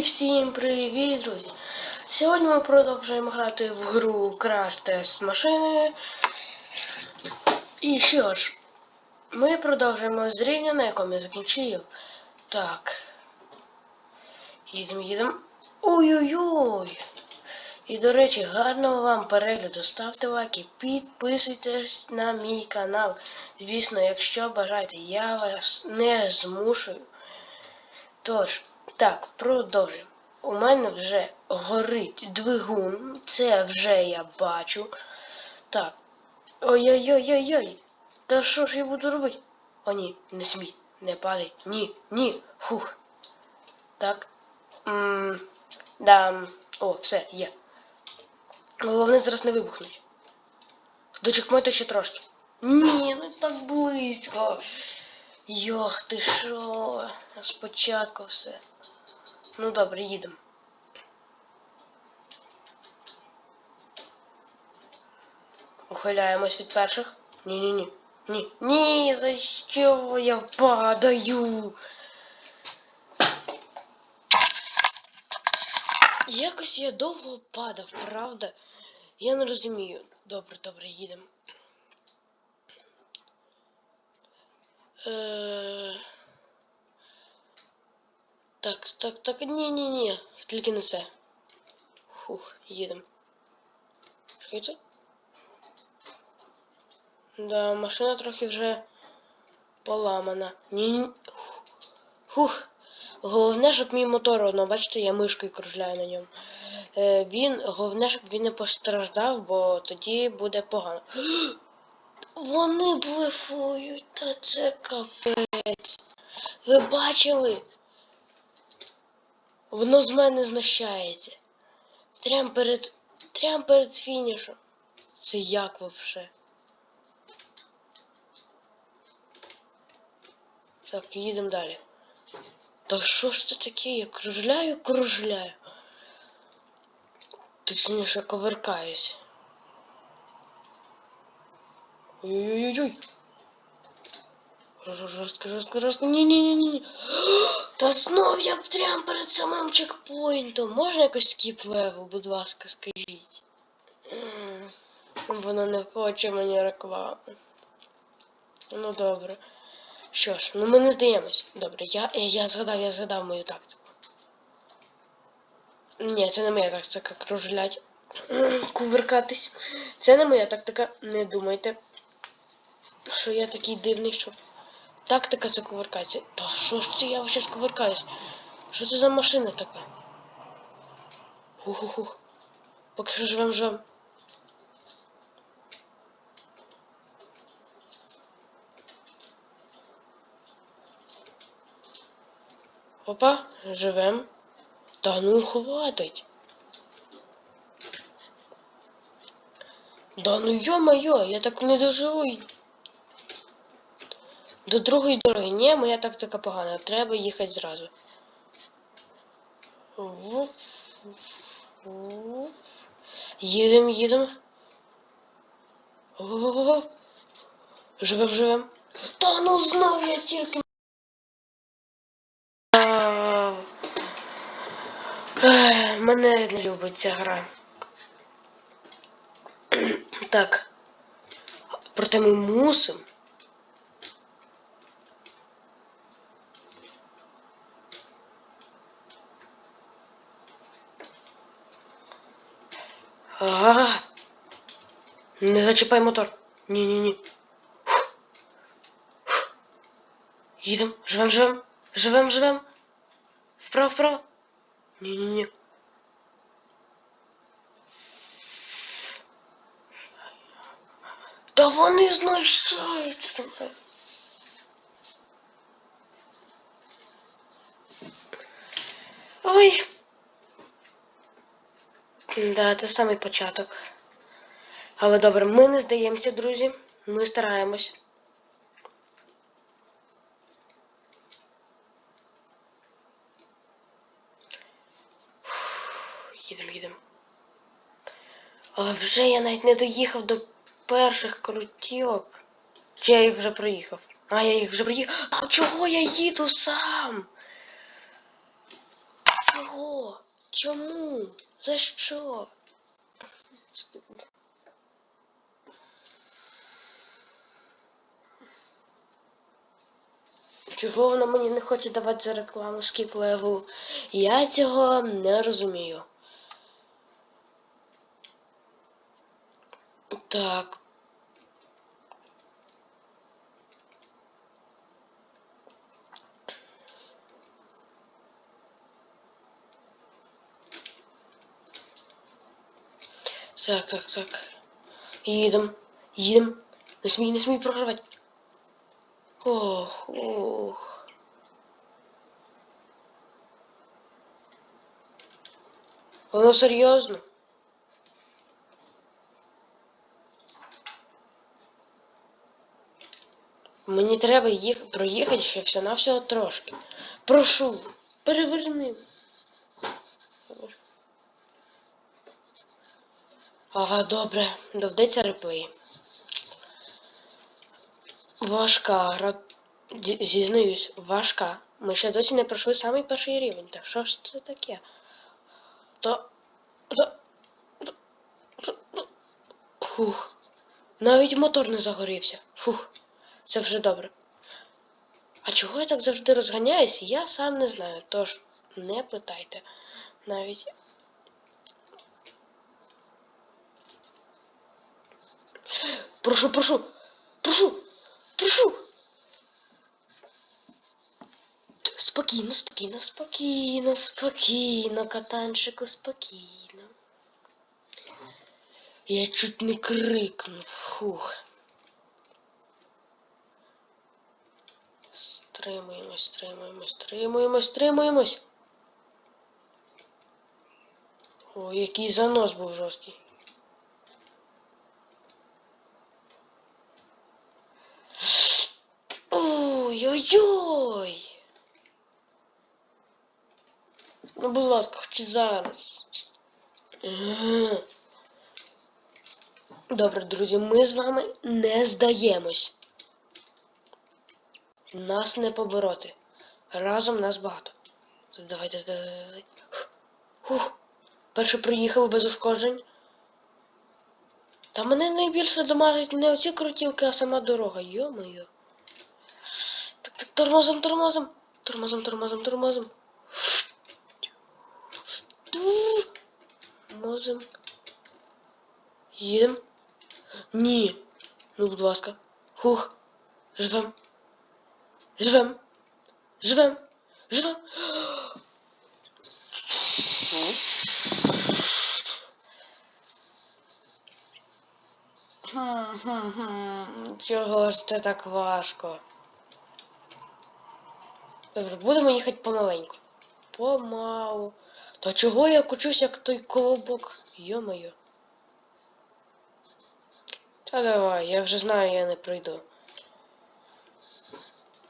І всім привіт, друзі! Сьогодні ми продовжуємо грати в гру Crash Test машини. І що ж, ми продовжуємо з рівня, на якому я закінчив. Так. Їдемо, їдемо. Ой-ой-ой! І, до речі, гарного вам перегляду. Ставте лайки, підписуйтесь на мій канал. Звісно, якщо бажаєте, я вас не змушую. Тож, так, продовжуємо. У мене вже горить двигун. Це вже я бачу. Так. Ой-ой-ой-ой-ой. Та що ж я буду робити? О, ні, не смій, не падай. Ні, ні. Фух. Так. М да. О, все, є. Головне зараз не вибухнуть. Дочекмайте ще трошки. Ні, ну так близько. Йох, ти що? Спочатку все. Ну добре, їдемо. Ухиляємось від перших. Ні-ні-ні. Ні. Ні, за що я падаю? Якось я довго падав, правда? Я не розумію. Добре, добре, їдемо. Е... Так, так, так, ні, ні, ні. Тільки не це. Фух, їдемо. Це? Да, машина трохи вже поламана. Ні, ні. Фух. Головне, щоб мій мотор, ну, бачите, я мишкою кружляю на ньому. Е, він, головне, щоб він не постраждав, бо тоді буде погано. Вони блефують, та це капець. Ви бачили? Воно з мене знущається. Трям перед. Трям перед фінішем. Це як вообще? Так, їдемо далі. Та що ж це таке? Я кружляю, кружляю. Точніше, коверкаюсь. Ой-ой-ой-ой. Жорстко, жорстко, жорстко. Ні-ні-ні-ні. Та знов я прям перед самим чекпоінтом. Можна якось скіп левел, будь ласка, скажіть. Воно не хоче мені реклами. Ну добре. Що ж, ну ми не здаємось. Добре, я, я, я згадав, я згадав мою тактику. Ні, це не моя тактика кружлять. Кувиркатись. Це не моя тактика, не думайте. Що я такий дивний, що. Тактика це кувиркація. Та що ж це я щось кувиркаюсь? Що це за машина така? Хух-хух-хух. Поки що живем живем. Опа, живем. Та ну хватить. Да ну ё-моё, я так не доживу. До другої дороги. Ні, моя тактика погана. Треба їхати зразу. Вуп, вуп. Їдем, їдем. О, живем, живем. Та ну знов я тільки. Мене не любить ця гра. Так. Проте ми мусимо. Ага. Не зачіпай мотор. Ні-ні-ні. Їдем, живем, живем. Живем, живем. Вправо, вправо. Ні-ні-ні. Та вони знущаються. Ой. Да, це самий початок. Але добре, ми не здаємося, друзі. Ми стараємось. Їдемо, їдемо. Але вже я навіть не доїхав до перших крутівок. Чи я їх вже проїхав? А, я їх вже проїхав. А чого я їду сам? Це Чого? Чому? За що? Чого вона мені не хоче давати за рекламу скіплегу? Я цього не розумію. Так. Так, так, так. Їдем. Їдем. Не смій, не смій програвати. Ох, ох. Воно серйозно? Мені треба їх проїхати ще все на всього трошки. Прошу, переверни. Ага, добре, доведеться реплей. Важка гра. Зізнаюсь, важка. Ми ще досі не пройшли самий перший рівень. Так що ж це таке? То. то. Фух. Навіть мотор не загорівся. Фух. Це вже добре. А чого я так завжди розганяюсь, я сам не знаю. Тож не питайте. Навіть. Прошу, прошу, прошу, прошу. Спокійно, спокійно, спокійно, спокійно, катанчику, спокійно. Я чуть не крикнув. Фух. Стримуємось, стримуємось, стримуємось, стримуємось. О, який занос був жорсткий. Ой-ой-ой. Ну, будь ласка, хоч зараз. Добре, друзі, ми з вами не здаємось. Нас не побороти. Разом нас багато. Давайте, давайте. Фух. Перше приїхали без ушкоджень. Та мене найбільше домажить не оці крутівки, а сама дорога. Йо-моє. Тормозом, тормозом. Тормозом, тормозом, тормозом. Тормозом. Їдем. Ні. Ну, будь ласка. Хух. Живем. Живем. Живем. Живем. Чого ж це так важко? Добре, будемо їхати помаленьку. Помалу. Та чого я кучусь, як той колобок? Йо-моє. Та давай, я вже знаю, я не пройду.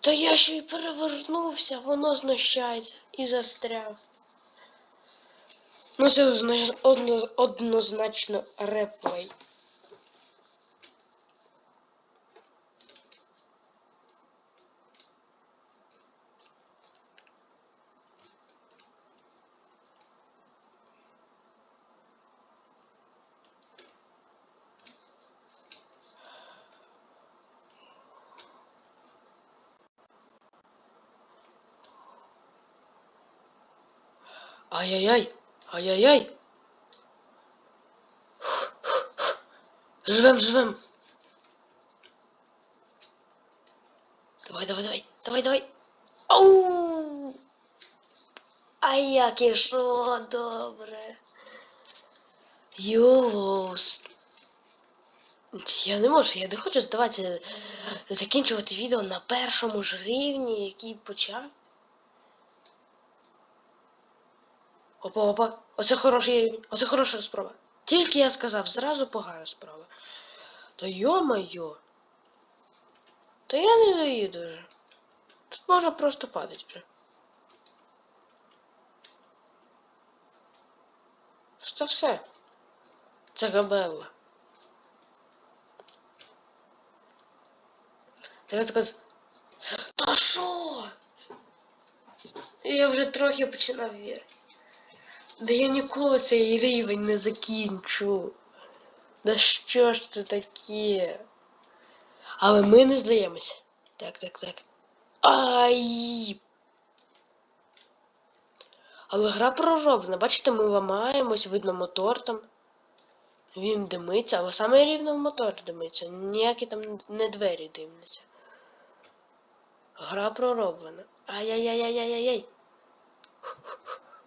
Та я ще й перевернувся, воно знущається і застряв. Ну це однозначно реплей. Ай-яй-яй! Ай-яй-яй! Живем, живем! Давай, давай, давай, давай, давай! Ау! А як ішло добре. Йос. Я не можу, я не хочу здаватися, закінчувати відео на першому ж рівні, який почав. Опа, опа, оце хороший рівень, оце хороша справа. Тільки я сказав, зразу погана справа. Та йо-майо. Та я не доїду вже. Тут можна просто падати вже. Це все. Це габелла. Треба тако... з- Та що? Я вже трохи починав вірити. Да я ніколи цей рівень не закінчу. Да що ж це таке? Але ми не здаємося. Так, так, так. Ай! Але гра пророблена. Бачите, ми ламаємось, видно мотор там. Він димиться, але саме рівно в мотор димиться. Ніякі там не двері димляться. Гра пророблена. Ай-яй-яй-яй-яй-яй.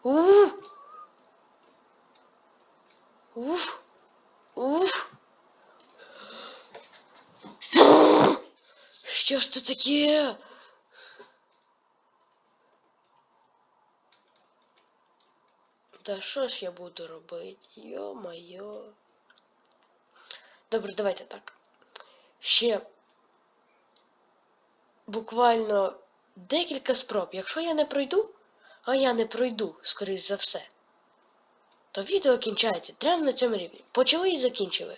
Уф. Уф. Уф. Що ж це таке? Та що ж я буду робити? Йо-майо. Добре, давайте так. Ще буквально декілька спроб. Якщо я не пройду, а я не пройду, скоріш за все, то відео кінчається прямо на цьому рівні. Почали і закінчили.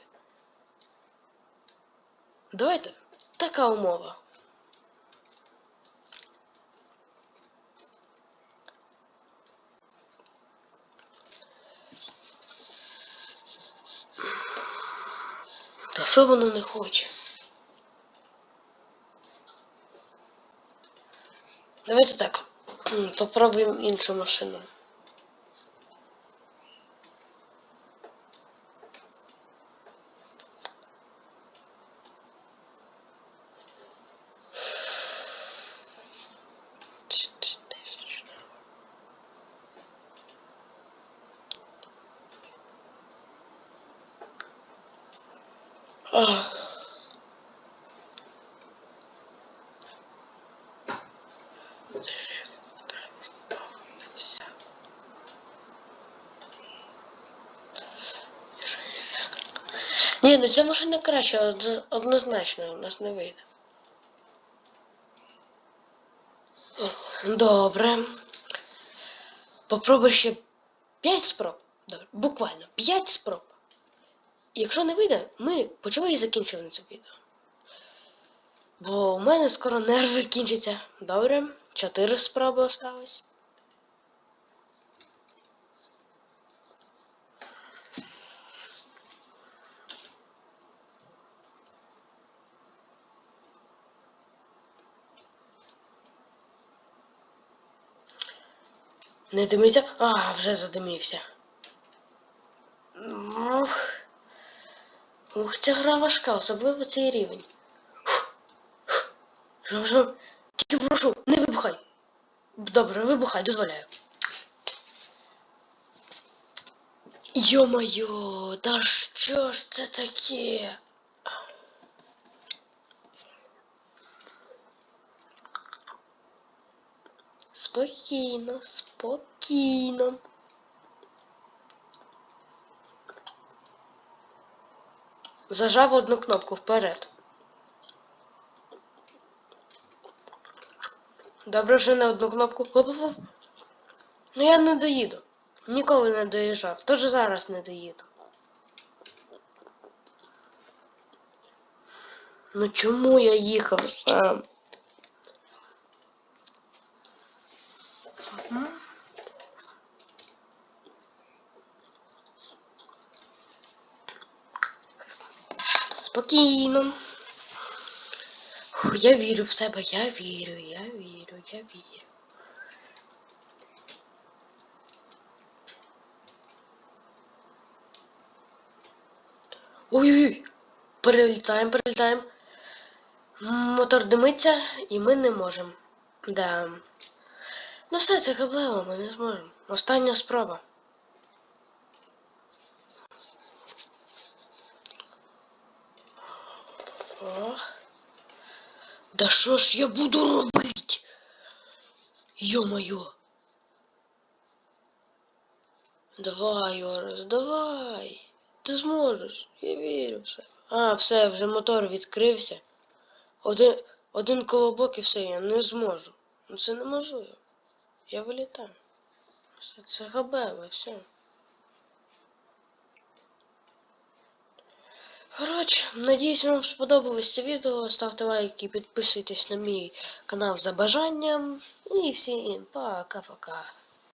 Давайте. Така умова. Та що воно не хоче? Давайте так. Попробуємо іншу машину. Ні, ну ця машина краще, од- однозначно, у нас не вийде. Добре. Попробуй ще 5 спроб. Добре, буквально 5 спроб. Якщо не вийде, ми почали і закінчили на це відео. Бо у мене скоро нерви кінчаться. Добре, 4 спроби осталось. Не димиться? А, вже задимівся. Ух. Ух, ця гра важка, особливо цей рівень. Фух. Фух. Жом, жом. Тільки прошу, не вибухай. Добре, вибухай, дозволяю. Йо-моє, та що ж це таке? Спокійно, спокійно. Зажав одну кнопку вперед. Добре, вже на одну кнопку. Оп-оп-оп. Ну я не доїду. Ніколи не доїжджав, тож зараз не доїду. Ну чому я їхав сам? Спокійно. Я вірю в себе, я вірю, я вірю, я вірю. Ой-ой-ой! Перелітаємо, перелітаємо. Мотор димиться, і ми не можемо. Да. Ну все, це габело, ми не зможемо. Остання спроба. Ох. Да що ж я буду робити? Йо-моє. Давай, Орес, давай. Ти зможеш. Я вірю в себе. А, все, вже мотор відкрився. Один, один колобок і все, я не зможу. Ну це неможливо. Я вилітаю. Все, це габеле, все. Коротше, надіюсь, вам сподобалось це відео. Ставте лайки, підписуйтесь на мій канал за бажанням. І всім пока-пока.